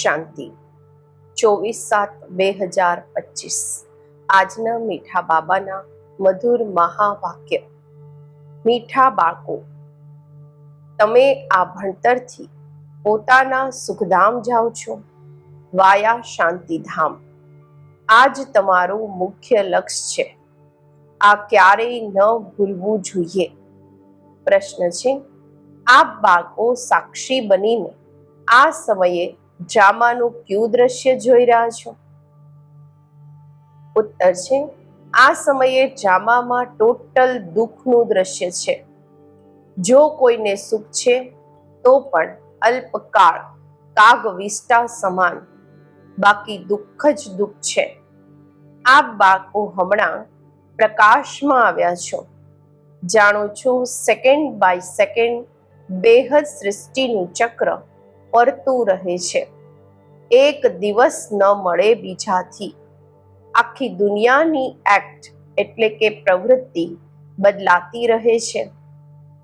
શાંતિ. ચોવીસ સાત બે હજાર પચીસ. આજના મીઠા બાબાના મધુર મહાવાક્ય. મીઠા બાળકો, તમે આ ભણતરથી પોતાના સુખધામ જાઓ છો? વાયા શાંતિધામ. આ જ તમારું મુખ્ય લક્ષ્ય છે. આ ક્યારેય ન ભૂલવું જોઈએ. પ્રશ્ન છે, આપ બાળકો સાક્ષી બનીને આ સમયે ડ્રામાનું ક્યુ દ્રશ્ય જોઈ રહ્યા છો? ઉત્તર છે, આ સમયે ડ્રામામાં ટોટલ દુઃખનું દ્રશ્ય છે. જો કોઈને સુખ છે, તો પણ અલ્પકાળ, કાગ વિસ્ટા સમાન. બાકી દુઃખ જ દુઃખ છે. આપ બાળકો હમણાં પ્રકાશમાં આવ્યા છો. જાણું છું સેકન્ડ બાય સેકન્ડ બેહદ સૃષ્ટિનું ચક્ર ફરતું રહે છે. એક દિવસ ન મળે બીજાથી. આખી દુનિયાની એક્ટ એટલે કે પ્રવૃત્તિ બદલાતી રહે છે.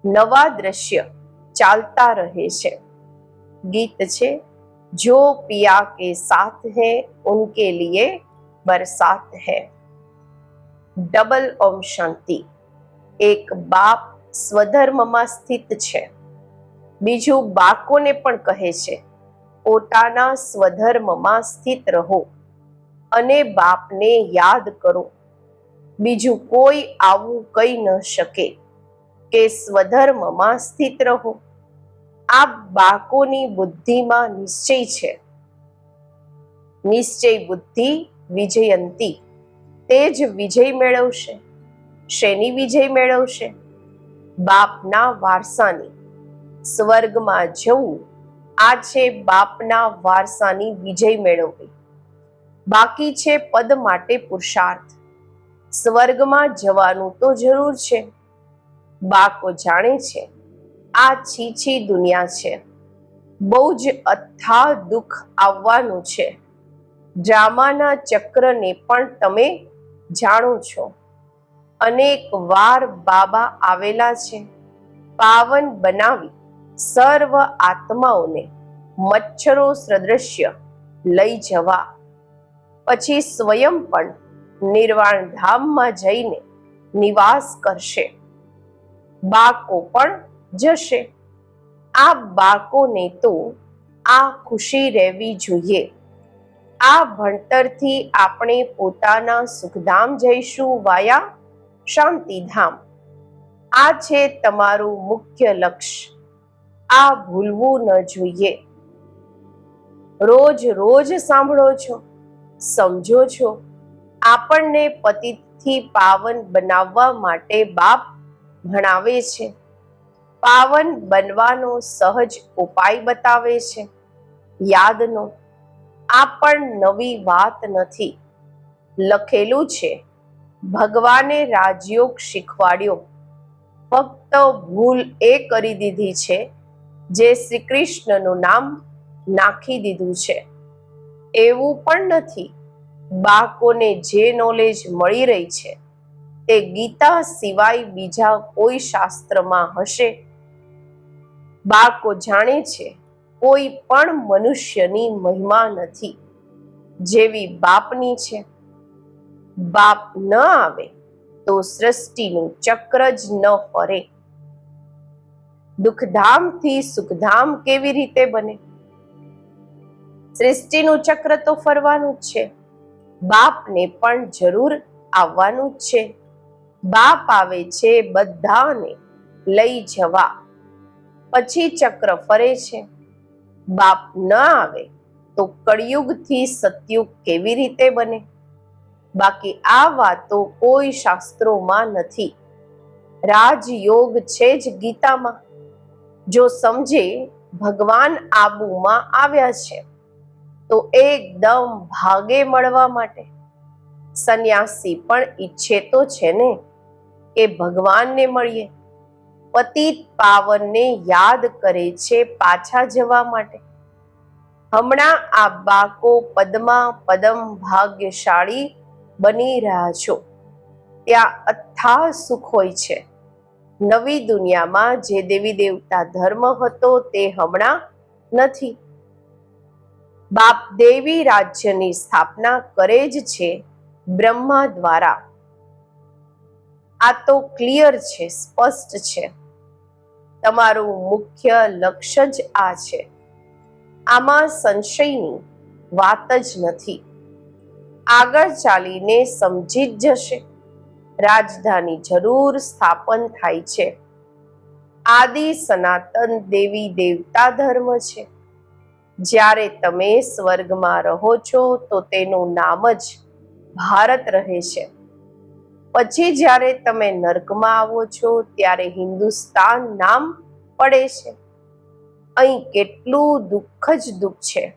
નવા દ્રશ્ય ચાલતા રહે છે. ગીત છે, જો પિયા કે સાથ હૈ, ઉનકે લીએ બરસાત હૈ. ડબલ ઓમ શાંતિ એક બાપ સ્વધર્મમાં સ્થિત છે. બીજું બાકોને પણ કહે છે, પોતાના સ્વધર્મમાં સ્થિત રહો અને બાપને યાદ કરો. બીજું કોઈ આવું કહી ન શકે કે સ્વધર્મમાં સ્થિત રહો. આ બાકોની બુદ્ધિમાં નિશ્ચય છે. નિશ્ચય બુદ્ધિ વિજયંતી. તે જ વિજય મેળવશે, શેની વિજય મેળવશે? બાપના વારસાની. સ્વર્ગમાં જવું, આ છે બાપના વારસાની વિજય મેળવવી. બાકી છે પદ માટે પુરુષાર્થ. સ્વર્ગમાં જવાનું તો જરૂર છે. બાકો જાણે છે, આ છીછી દુનિયા છે. બહુ જ અથા દુઃખ આવવાનું છે. ડ્રામાના ચક્રને પણ તમે જાણો છો. અનેક વાર બાબા આવેલા છે. પાવન બનાવી સર્વ આત્માઓને મચ્છરો સદૃશ્ય લઈ જવા. પછી સ્વયં પણ નિર્વાણ ધામમાં જઈને નિવાસ કરશે. બાકો પણ જશે. આ બાકોને તો આ ખુશી રહેવી જોઈએ. આ ભણતરથી આપણે પોતાના સુખધામ જઈશું વાયા શાંતિધામ. આ છે તમારું મુખ્ય લક્ષ્ય. આ ભૂલવું ન જોઈએ. રોજ રોજ સાંભળો છો, સમજો છો, આપણને પતિથી પાવન બનાવવા માટે બાપ ભણાવે છે. પાવન બનવાનો સહજ ઉપાય બતાવે છે. યાદનો, આ પણ નવી વાત નથી. લખેલું છે, ભગવાને રાજયોગ શીખવાડ્યો. ફક્ત ભૂલ એ કરી દીધી છે જે શ્રી કૃષ્ણનું નામ નાખી દીધું છે. એવું પણ નથી. બાળકોને જે નોલેજ મળી રહી છે, તે ગીતા સિવાય બીજા કોઈ શાસ્ત્રમાં હશે? બાળકો જાણે છે, કોઈ પણ મનુષ્યની મહિમા નથી. જેવી બાપની છે. બાપ ન આવે તો સૃષ્ટિનું ચક્ર જ ન ફરે. દુઃખધામથી સુખધામ કેવી રીતે બને? સૃષ્ટિનું ચક્ર તો ફરવાનું જ છે. બાપને પણ જરૂર આવવાનું જ છે. બાપ આવે છે બધાને લઈ જવા. પછી ચક્ર ફરે છે. બાપ ન આવે તો કળિયુગથી સતયુગ કેવી રીતે બને? બાકી આ વાતો કોઈ શાસ્ત્રોમાં નથી. રાજયોગ છે જ ગીતામાં. જો સમજે ભગવાન આબુમાં આવ્યા છે, તો એકદમ ભાગે મળવા માટે. સંન્યાસી પણ ઈચ્છે તો છે ને કે ભગવાનને મળીએ. પતિત પાવનને યાદ કરે છે પાછા જવા માટે. હમણાં આ બાકો પદમાં પદમ ભાગ્યશાળી બની રહ્યા છો. ત્યાં અથાહ સુખ હોય છે. નવી દુનિયામાં જે દેવી દેવતા ધર્મ હતો તે હમણાં નથી. બાપ દેવી રાજ્યની સ્થાપના કરે જ છે બ્રહ્મા દ્વારા. આ તો ક્લિયર છે, સ્પષ્ટ છે. તમારું મુખ્ય લક્ષ્ય જ આ છે. આમાં સંશયની વાત જ નથી. આગળ ચાલીને સમજી જ જશે. રાજધાની જરૂર સ્થાપન થાય છે. આદિ સનાતન દેવી દેવતા ધર્મ છે. જ્યારે તમે સ્વર્ગમાં રહો છો, તો તેનું નામ જ ભારત રહે છે. પછી જ્યારે તમે નર્કમાં આવો છો, ત્યારે હિન્દુસ્તાન નામ પડે છે. અહીં કેટલું દુઃખ જ દુઃખ છે.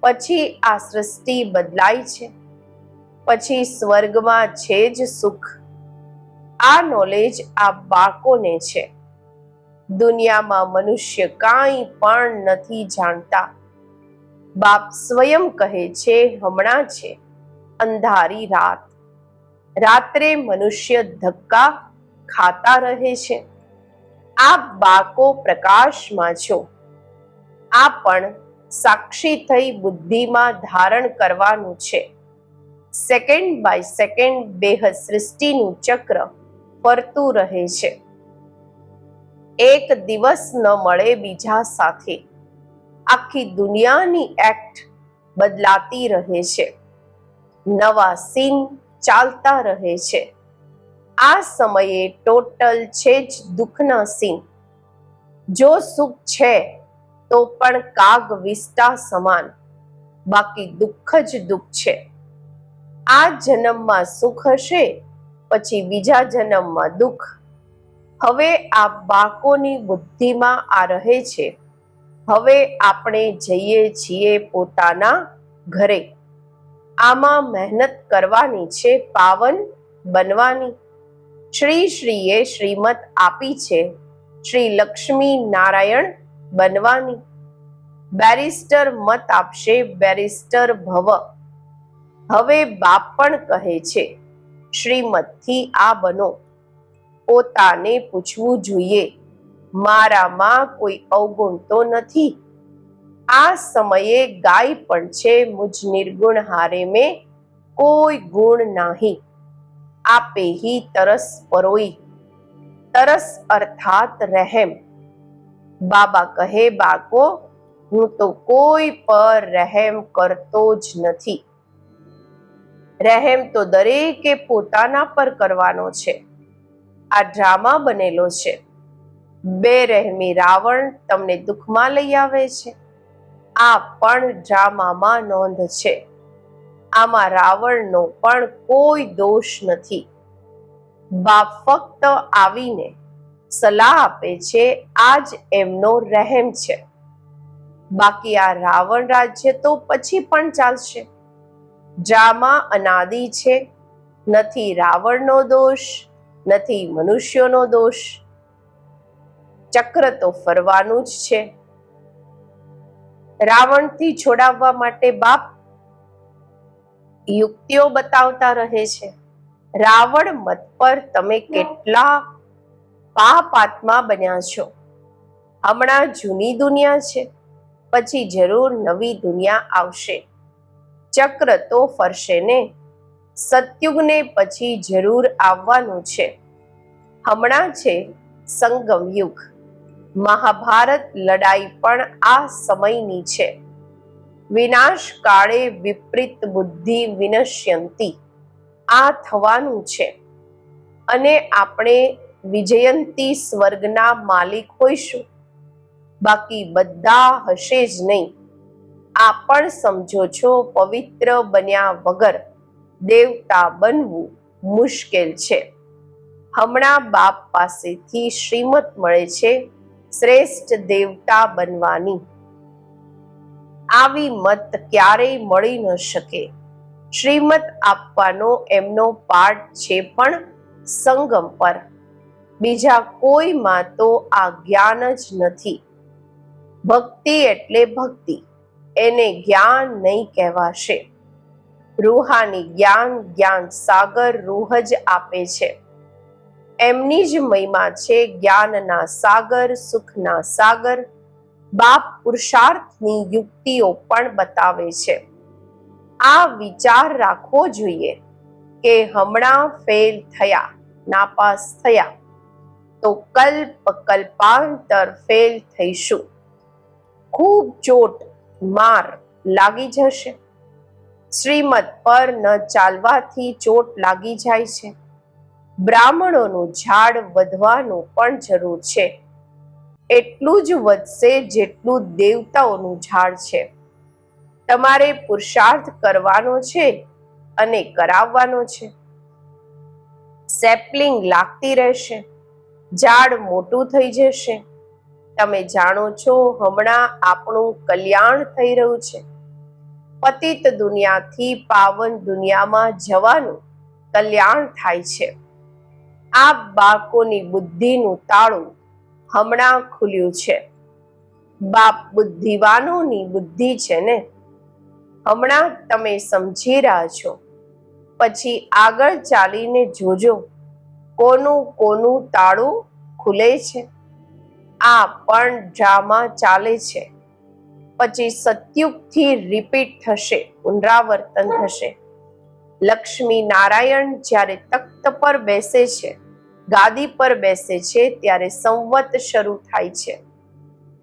પછી આ સૃષ્ટિ બદલાય છે. પછી સ્વર્ગમાં છે જ સુખ. આ નોલેજ આ બાકોને છે. દુનિયામાં મનુષ્ય કાંઈ પણ નથી જાણતા. બાપ સ્વયં કહે છે, હમણાં છે. અંધારી રાત. રાત્રે મનુષ્ય ધક્કા ખાતા રહે છે. આ બાળકો પ્રકાશમાં છો. આ પણ સાક્ષી થઈ બુદ્ધિમાં ધારણ કરવાનું છે. સેકન્ડ બાય સેકન્ડ બેહદ સૃષ્ટિનું ચક્ર ફરતું રહે છે. એક દિવસ ન મળે બીજા સાથે. આખી દુનિયાની એક્ટ બદલાતી રહે છે. નવા સીન ચાલતા રહે છે. આ સમયે ટોટલ છે જ દુઃખના સીન જો સુખ છે, તો પણ કાગ વિસ્ટા સમાન. બાકી દુઃખ જ દુઃખ છે. આ જન્મમાં સુખ હશે, પછી બીજા જન્મમાં દુઃખ. હવે આ બાળકોની બુદ્ધિમાં આ રહે છે. હવે આપણે જઈએ છીએ પોતાના ઘરે. આમાં મહેનત કરવાની છે, પાવન બનવાની. શ્રી શ્રીએ શ્રીમત આપી છે, શ્રી લક્ષ્મી નારાયણ બનવાની. બેરિસ્ટર મત આપશે, બેરિસ્ટર ભવ. હવે બાપ પણ કહે છે, શ્રીમતથી આ બનો. પોતાને પૂછવું જોઈએ. મારામાં કોઈ અવગુણ તો નથી. આ સમયે ગાય પણ છે, મુજ નિર્ગુણ હારે મેં કોઈ ગુણ નાહી. આપે હી તરસ પરોઈ. તરસ અર્થાત રહેમ. બાબા કહે બાકો હું તો કોઈ પર રહેમ કરતો જ નથી. રહેમ તો દરેકે પોતાના પર કરવાનો છે. આ ડ્રામા બનેલો છે. બે રહેમી રાવણ તમને દુઃખમાં લઈ આવે છે. આ પણ ડ્રામામાં નોંધ છે. આમાં રાવણનો પણ કોઈ દોષ નથી. બાપ ફક્ત આવીને સલાહ આપે છે આ જ એમનો રહેમ છે. બાકી આ રાવણ રાજ્ય તો પછી પણ ચાલશે. ડ્રામા અનાદિ છે. નથી રાવણનો દોષ, નથી મનુષ્યોનો દોષ. ચક્ર તો ફરવાનું જ છે. રાવણથી છોડાવવા માટે બાપ યુક્તિઓ બતાવતા રહે છે. રાવણ મત પર તમે કેટલા પાપ આત્મા બન્યા છો. હમણાં જૂની દુનિયા છે. પછી જરૂર નવી દુનિયા આવશે. ચક્ર તો ફરશે ને? સત્યુગને પછી જરૂર આવવાનું છે. હમણાં છે સંગમ યુગ. મહાભારત લડાઈ પણ આ સમયની છે. વિનાશ કાળે વિપરીત બુદ્ધિ વિનશ્યંતી. આ થવાનું છે. અને આપણે વિજયંતી સ્વર્ગના માલિક હોઈશું. બાકી બધા હશે જ નહીં. આ પણ સમજો છો, પવિત્ર બન્યા વગર દેવતા બનવું મુશ્કેલ છે. હમણાં બાપ પાસેથી શ્રીમત મળે છે, શ્રેષ્ઠ દેવતા બનવાની. આવી મત ક્યારેય મળી ન શકે. શ્રીમત આપવાનો એમનો પાઠ છે પણ સંગમ પર. બીજા કોઈમાં તો આ જ્ઞાન જ નથી. ભક્તિ એટલે ભક્તિ. એને જ્ઞાન નહીં કહેવાશે. રૂહાની જ્ઞાન જ્ઞાન સાગર રૂહ જ આપે છે. એમની જ મહિમા છે જ્ઞાનના સાગર, સુખના સાગર. બાપ પુરુષાર્થની યુક્તિઓ પણ બતાવે છે. આ વિચાર રાખવો જોઈએ કે હમણાં ફેલ થયા, નાપાસ થયા, તો કલ્પ કલ્પાંતર ફેલ થઈશું. ખૂબ ચોટ માર લાગી જશે. શ્રીમત પર ન ચાલવાથી ચોટ લાગી જાય છે. બ્રાહ્મણોનું ઝાડ વધવાનું પણ જરૂર છે. એટલું જ વધશે જેટલું દેવતાઓનું ઝાડ છે. તમારે પુરુષાર્થ કરવાનો છે અને કરાવવાનો છે. સેપલિંગ લાગતી રહેશે. ઝાડ મોટું થઈ જશે. તમે જાણો છો, હમણાં આપણું કલ્યાણ થઈ રહ્યું છે. પતિત દુનિયાથી પાવન દુનિયામાં જવાનું કલ્યાણ થાય છે. આ બાળકોની બુદ્ધિનું તાળું હમણાં ખુલ્યું છે. બાપ બુદ્ધિવાનોની બુદ્ધિ છે ને? હમણાં તમે સમજી રહ્યા છો. પછી આગળ ચાલીને જોજો, કોનું કોનું તાળું ખુલે છે? આ પણ ડ્રામા ચાલે છે. પછી સત્યુગથી રિપીટ થશે, પુનરાવર્તન થશે. લક્ષ્મી નારાયણ જ્યારે તખ્ત પર બેસે છે, ગાદી પર બેસે છે, ત્યારે સંવત શરૂ થાય છે.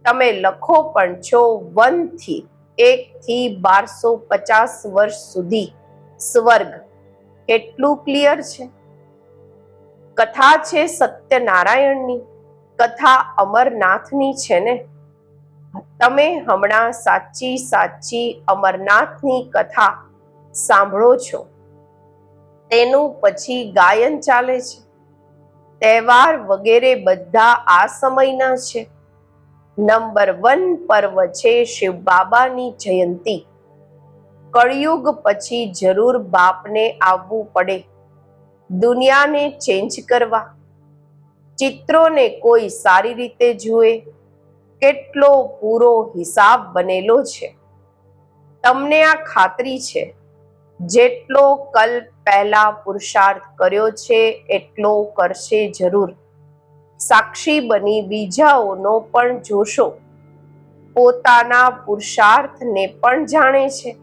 તમે લખો પણ છો વનથી એક થી બારસો પચાસ વર્ષ સુધી. સ્વર્ગ, કેટલું ક્લિયર છે? કથા છે સત્યનારાયણની. કથા અમરનાથની છે ને? તમે હમણાં સાચી સાચી અમરનાથની કથા સાંભળો છો. તેનું પછી ગાયન ચાલે છે. તહેવાર વગેરે બધા આ સમયના છે. નંબર વન પર્વ છે શિવ બાબાની જયંતી. કળિયુગ પછી જરૂર બાપને આવવું પડે. દુનિયાને ચેન્જ કરવા. ચિત્રોને કોઈ સારી રીતે જુએ, કેટલો પૂરો હિસાબ બનેલો છે. તમને આ ખાતરી છે, જેટલો કલ્પ પહેલા પુરુષાર્થ કર્યો છે, એટલો કરશે જરૂર. સાક્ષી બની બીજાઓનો પણ જોશો. પોતાના પુરુષાર્થને પણ જાણે છે.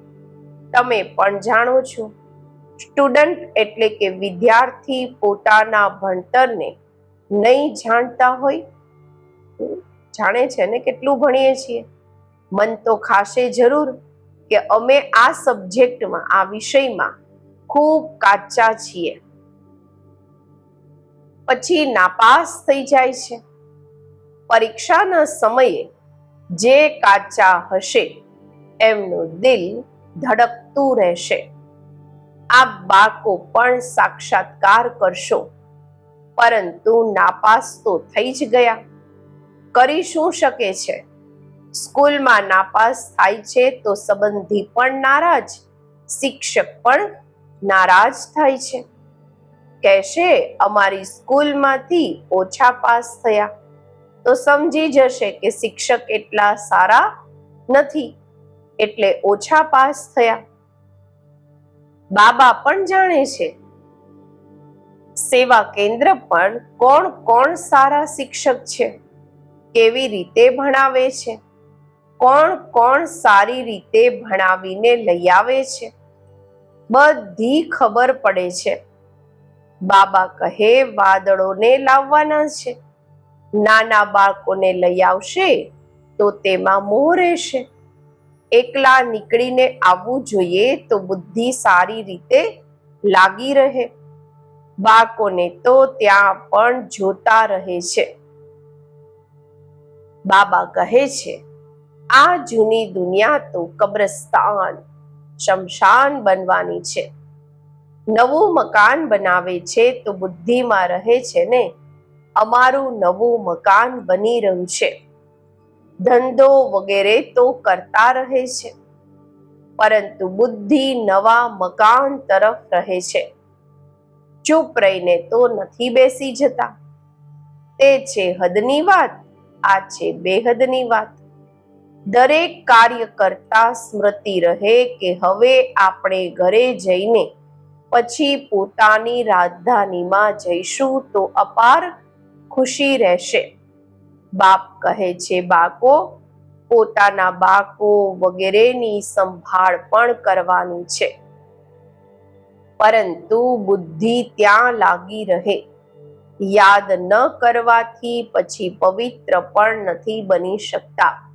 તમે પણ જાણો છો. સ્ટુડન્ટ એટલે કે વિદ્યાર્થી પોતાના ભણતરને નહીં જાણતા હોય, જાણે છે ને કેટલું ભણીએ છીએ. મન તો ખાશે જરૂર કે અમે આ સબ્જેક્ટમાં, આ વિષયમાં ખૂબ કાચા છીએ. પછી નાપાસ થઈ જાય છે. પરીક્ષાના સમયે જે કાચા હશે, એમનું દિલ ધડકતું રહેશે. આ બાળકો પણ સાક્ષાત્કાર કરશો. પરંતુ નાપાસ તો થઈ જ ગયા. કરી શું શકે છે? સ્કૂલમાં નાપાસ થાય છે તો સંબંધી પણ નારાજ, શિક્ષક પણ નારાજ થાય છે. કહેશે, અમારી સ્કૂલમાંથી ઓછા પાસ થયા. તો સમજી જશે કે શિક્ષક એટલા સારા નથી, એટલે ઓછા પાસ થયા. બાબા પણ જાણે છે સેવા કેન્દ્ર પણ કોણ કોણ સારા શિક્ષક છે? કેવી રીતે ભણાવે છે? કોણ કોણ સારી રીતે ભણાવીને લઈ આવે છે? બધી ખબર પડે છે. બાબા કહે, વાદળોને લાવવાના છે. નાના બાળકોને લઈ આવશે તો તેમાં મોહ રહેશે. એકલા નીકળીને આવવું જોઈએ તો બુદ્ધિ સારી રીતે લાગી રહે. બાળકોને તો ત્યાં પણ જોતા રહે છે. બાબા કહે છે, આ જૂની દુનિયા તો કબ્રસ્તાન, શમશાન બનવાની છે. નવું મકાન બનાવે છે તો બુદ્ધિમાં રહે છે ને? અમારું નવું મકાન બની રહ્યું છે. ધંધો વગેરે તો કરતા રહે છે. પરંતુ બુદ્ધિ નવા મકાન તરફ રહે છે. ચૂપ રહીને તો નથી બેસી જતા. તે છે હદની વાત, આ છે બેહદની વાત. દરેક કાર્ય કરતા સ્મૃતિ રહે કે હવે આપણે ઘરે જઈને પછી પોતાની રાજધાનીમાં જઈશું તો અપાર ખુશી રહેશે. બાપ કહે છે બાકો પોતાના બાકો વગેરેની સંભાળ પણ કરવાની છે. પરંતુ બુદ્ધિ ત્યાં લાગી રહે. યાદ ન કરવાથી પછી પવિત્ર પણ નથી બની શકતા.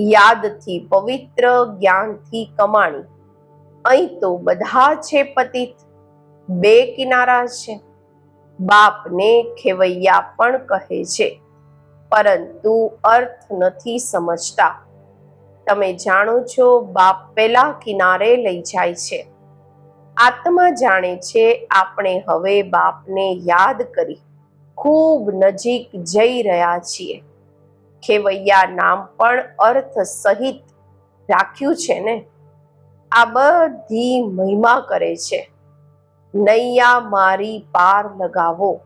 યાદથી પવિત્ર જ્ઞાનથી કમાણી. અહીં તો બધા છે પતિત. બે કિનારા છે. બાપને ખેવૈયા પણ કહે છે. પરંતુ અર્થ નથી સમજતા. તમે જાણો છો બાપ પેલા કિનારે લઈ જાય છે. આત્મા જાણે છે આપણે હવે બાપને યાદ કરી. ખૂબ નજીક જઈ રહ્યા છીએ. ખેવૈયા નામ પણ અર્થ સહિત રાખ્યું છે ને? આ બધી મહિમા કરે છે. નૈયા મારી પાર લગાવો.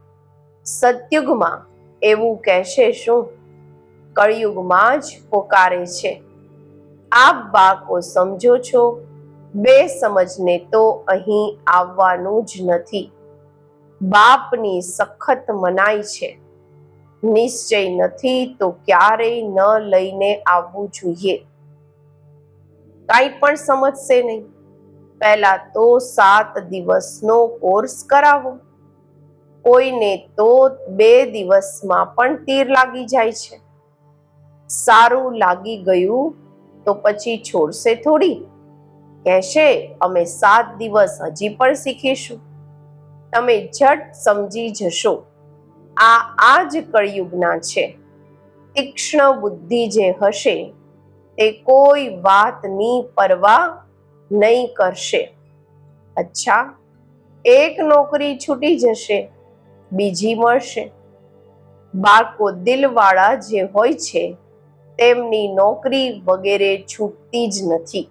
સતયુગમાં એવું કહેશે શું? કળિયુગમાં જ પોકારે છે. આપ બાકો સમજો છો બે સમજને તો અહીં આવવાનું જ નથી. બાપની સખત મનાઈ છે. નિશ્ચય નથી તો ક્યારેય ન લઈને આવવું જોઈએ. કાંઈ પણ સમજશે નહીં. પહેલા તો સાત દિવસનો કોર્સ કરાવો. કોઈને તો બે દિવસમાં પણ તીર લાગી જાય છે. સારું લાગી ગયું તો પછી છોડશે થોડી. કહેશે, અમે સાત દિવસ હજી પણ શીખીશું. તમે ઝટ સમજી જશો. આ આ જ કળિયુગના છે. તીક્ષ્ણ બુદ્ધિ જે હશે, તે કોઈ વાતની પરવા નહીં કરશે. અચ્છા, એક નોકરી છૂટી જશે, બીજી મળશે. બાળકો દિલવાળા જે હોય છે, તેમની નોકરી વગેરે છૂટતી જ નથી.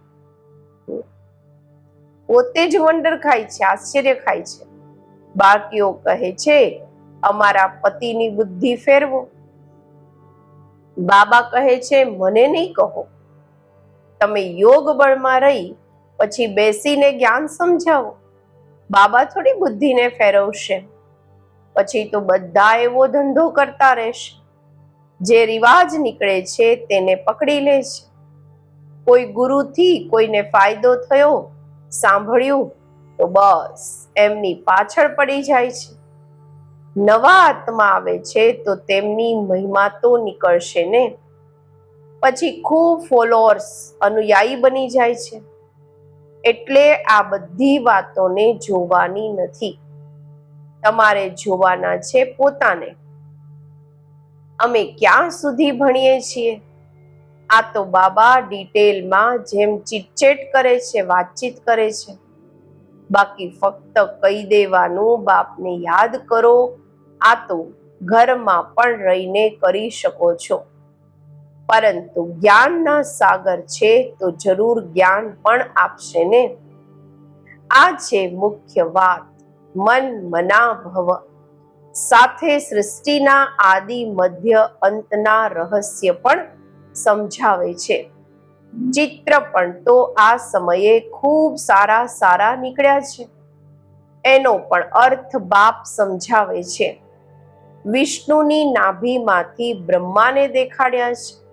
પોતે જ વંડર ખાય છે, આશ્ચર્ય ખાય છે. બાકીઓ કહે છે, અમારા પતિની બુદ્ધિ ફેરવો. બાબા કહે છે, મને નહીં કહો. તમે યોગ બળમાં રહી પછી બેસીને જ્ઞાન સમજાવો. બાબા થોડી બુદ્ધિને ફેરવશે. પછી તો બધા એવો ધંધો કરતા રહેશે. જે રિવાજ નીકળે છે તેને પકડી લે છે. કોઈ ગુરુથી કોઈને ફાયદો થયો સાંભળ્યું તો બસ એમની પાછળ પડી જાય છે. નવા આત્મા આવે છે તો તેમની મહિમા તો નીકળશે ને. પછી ખૂબ ફોલોઅર્સ અનુયાયી બની જાય છે. એટલે આ બધી વાતોને જોવાની નથી. તમારે જોવાના છે પોતાને. અમે ક્યાં સુધી ભણીએ છીએ? આ તો બાબા ડિટેલમાં જેમ ચીટચેટ કરે છે, વાતચીત કરે છે. બાકી ફક્ત કહી દેવાનું, બાપને યાદ કરો. આ તો ઘરમાં પણ રહીને કરી શકો છો. પરંતુ જ્ઞાનના સાગર છે તો જરૂર જ્ઞાન પણ આપશે ને? આ છે મુખ્ય વાત. મન મના ભવ સાથે સૃષ્ટિના આદિ મધ્ય અંતના રહસ્ય પણ સમજાવે છે. ચિત્ર પણ તો આ સમયે ખૂબ સારા સારા નીકળ્યા છે. એનો પણ અર્થ બાપ સમજાવે છે. વિષ્ણુની નાભીમાંથી બ્રહ્માને દેખાડ્યા છે.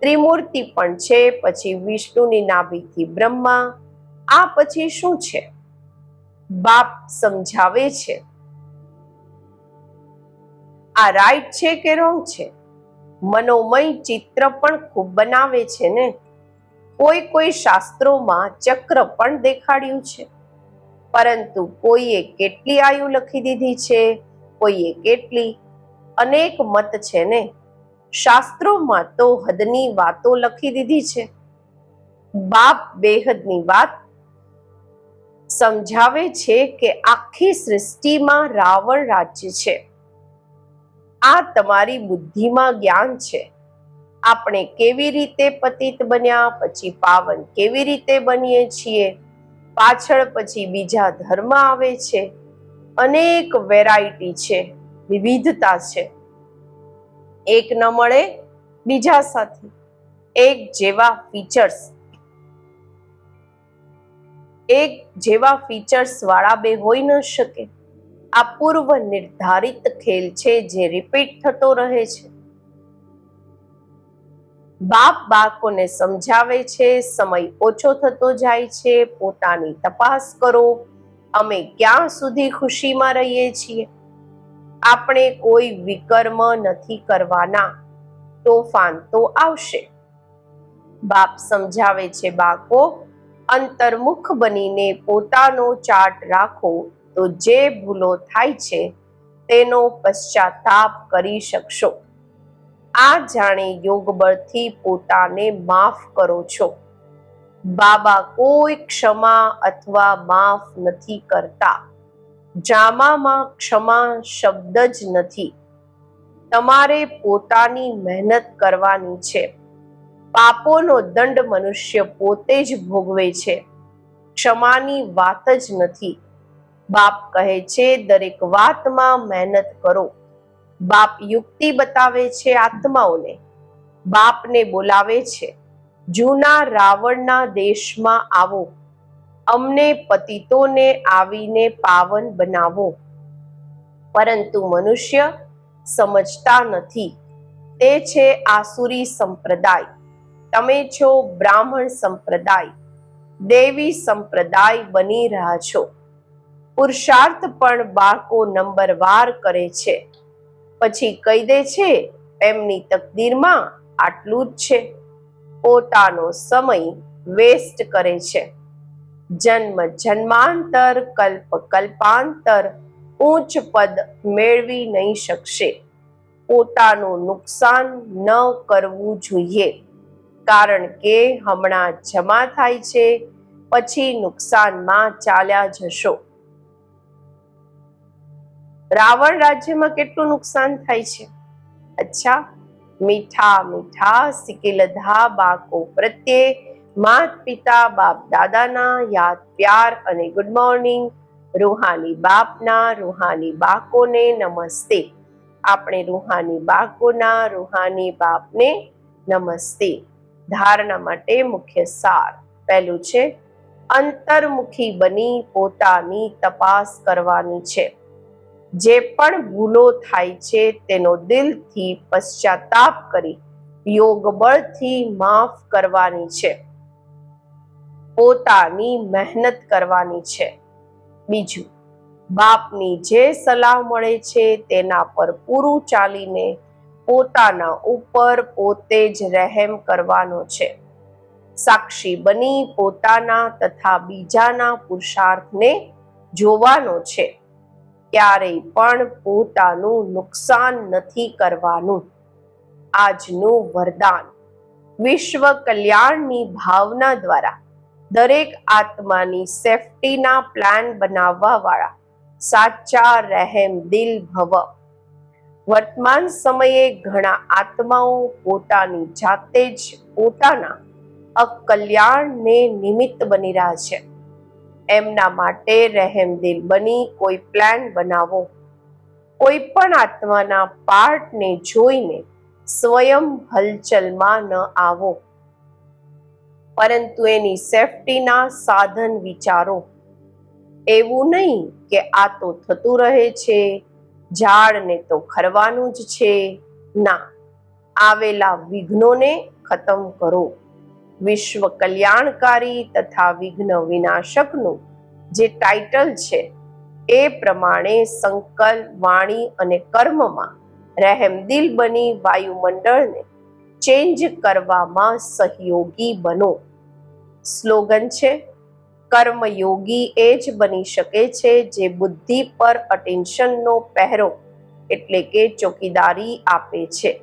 ત્રિમૂર્તિ પણ છે, પછી વિષ્ણુની નાભીથી બ્રહ્મા. આ પછી શું છે? બાપ સમજાવે છે. આ રાઈટ છે કે રોંગ છે? મનોમય ચિત્ર પણ ખૂબ બનાવે છે ને? કોઈ કોઈ શાસ્ત્રોમાં ચક્ર પણ દેખાડ્યું છે. પરંતુ કોઈએ કેટલી આયુ લખી દીધી છે? કોઈએ કેટલી? અનેક મત છે ને? શાસ્ત્રોમાં તો હદની વાતો લખી દીધી છે. બાપ બેહદની વાત સમજાવે છે કે આખી સૃષ્ટિમાં રાવણ રાજ્ય છે. આ તમારી બુદ્ધિમાં જ્ઞાન છે. આપણે કેવી રીતે પતિત બન્યા, પછી પાવન કેવી રીતે બનીએ છીએ, પાછળ પછી બીજા ધર્મ આવે છે, અનેક વેરાયટી છે, વિવિધતા છે. એક ન મળે, બીજા સાથે. એક જેવા ફીચર્સ એક જેવા ફીચર્સ વાળા બે હોઈ ન શકે. આ પૂર્વ નિર્ધારિત ખેલ છે જે રિપીટ થતો રહે છે. બાપ બાળકોને સમજાવે છે, સમય ઓછો થતો જાય છે, પોતાની તપાસ કરો, અમે ક્યાં સુધી ખુશીમાં રહીએ છીએ? આપણે કોઈ વિકર્મ નથી કરવાના, તોફાન તો આવશે. બાપ સમજાવે છે, બાળકો, અંતર્મુખ બનીને પોતાનો ચાર્ટ રાખો તો જે ભૂલો થાય છે, તેનો પશ્ચાતાપ કરી શકશો. આ જાણે યોગ બળથી પોતાને માફ કરો છો. બાબા કોઈ ક્ષમા અથવા માફ નથી કરતા. જામામાં ક્ષમા શબ્દ જ નથી. તમારે પોતાની મહેનત કરવાની છે. પાપોનો દંડ મનુષ્ય પોતે જ ભોગવે છે. ક્ષમાની વાત જ નથી. બાપ કહે છે, દરેક વાતમાં મહેનત કરો. બાપ યુક્તિ બતાવે છે આત્માઓને. બાપને બોલાવે છે, જૂના રાવણના દેશમાં આવો. અમને પતિતોને આવીને પાવન બનાવો. પરંતુ મનુષ્ય સમજતા નથી. તે છે આસુરી સંપ્રદાય. તમે છો બ્રાહ્મણ સંપ્રદાય. દેવી સંપ્રદાય બની રહ્યા છો. પુરુષાર્થ પણ બાળકો નંબરવાર કરે છે. પછી કહી દે છે, એમની તકદીરમાં આટલું જ છે. પોતાનો સમય વેસ્ટ કરે છે. જન્મ જન્માંતર, કલ્પ કલ્પાંતર ઉચ્ચ પદ મેળવી નહીં શકશે. પોતાનું નુકસાન ન કરવું જોઈએ. કારણ કે હમણાં જમા થાય છે, પછી નુકસાનમાં ચાલ્યા જશો. રાવણ રાજ્યમાં કેટલું નુકસાન થાય છે? અચ્છા, મીઠા મીઠા, સિકેલધા બાળકો પ્રત્યે માત પિતા, બાપ દાદાના યાદ, પ્યાર અને ગુડ મોર્નિંગ રૂહાની બાપના, રૂહાની બાકોને નમસ્તે. આપણે રૂહાની બાકોના, રૂહાની બાપને નમસ્તે. ધારણા માટે મુખ્ય સાર. પહેલું છે, અંતર્મુખી બની પોતાની તપાસ કરવાની છે. જે પણ ભૂલો થાય છે તેનો દિલથી પશ્ચાતાપ કરી યોગ બળથી માફ કરવાની છે. પોતાની મહેનત કરવાની છે. બીજું, બાપની જે સલાહ મળે છે તેના પર પૂરું ચાલીને પોતાના ઉપર પોતે જ રહેમ કરવાનો છે. સાક્ષી બની પોતાના તથા બીજાના પુરુષાર્થને જોવાનો છે. ક્યારેય પણ પોતાનું નુકસાન નથી કરવાનું. આજનું વરદાન વિશ્વ કલ્યાણની ભાવના દ્વારા, દરેક આત્માની સેફટીના પ્લાન બનાવવાવાળા, સાચા રહેમ દિલ ભવ. વર્તમાન સમયે ઘણા આત્માઓ પોતાની જાતે જ પોતાના અકલ્યાણને નિમિત્ત બની રહ્યા છે. એમના માટે રહેમદિલ બની. કોઈ પ્લાન બનાવો. કોઈ પણ આત્માના પાર્ટને જોઈને સ્વયં હલચલમાં ન આવો. પરંતુ એની સેફટીના સાધન વિચારો. એવું નહીં કે આ તો થતું રહે છે. ઝાડને તો ખરવાનું જ છે. ના, આવેલા વિઘ્નોને ખતમ કરો. વિશ્વ કલ્યાણકારી તથા વિઘ્ન વિનાશકનું જે ટાઇટલ છે, એ પ્રમાણે સંકલ્પ, વાણી અને કર્મમાં રહેમદિલ બની વાયુમંડળને ચેન્જ કરવામાં સહયોગી બનો. સ્લોગન છે, કર્મયોગી એ જ બની શકે છે જે બુદ્ધિ પર અટેન્શનનો પહેરો એટલે કે ચોકીદારી આપે છે.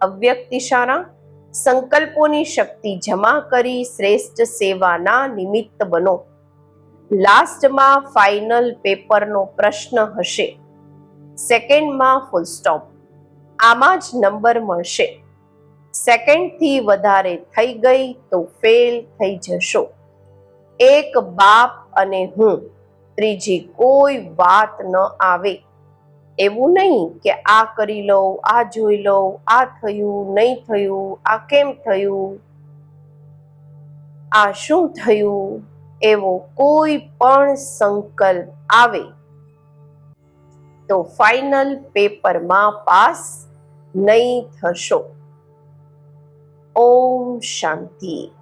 અવ્યક્ત ઇશારા સંકલ્પોની શક્તિ જમા કરી શ્રેષ્ઠ સેવાના નિમિત્ત બનો. લાસ્ટમાં ફાઇનલ પેપરનો પ્રશ્ન હશે. સેકન્ડમાં ફૂલ સ્ટોપ આમાં જ નંબર મળશે. સેકન્ડથી વધારે થઈ ગઈ તો ફેલ થઈ જશો. એક બાપ અને હું. ત્રીજી કોઈ વાત ન આવે. એવું નહીં કે આ કરી લઉં, આ જોઈ લઉં, આ થયું, નહીં થયું, આ કેમ થયું, આ શું થયું, એવો કોઈ પણ સંકલ્પ આવે. તો ફાઇનલ પેપરમાં પાસ નહીં થશો. ઓમ શાંતિ.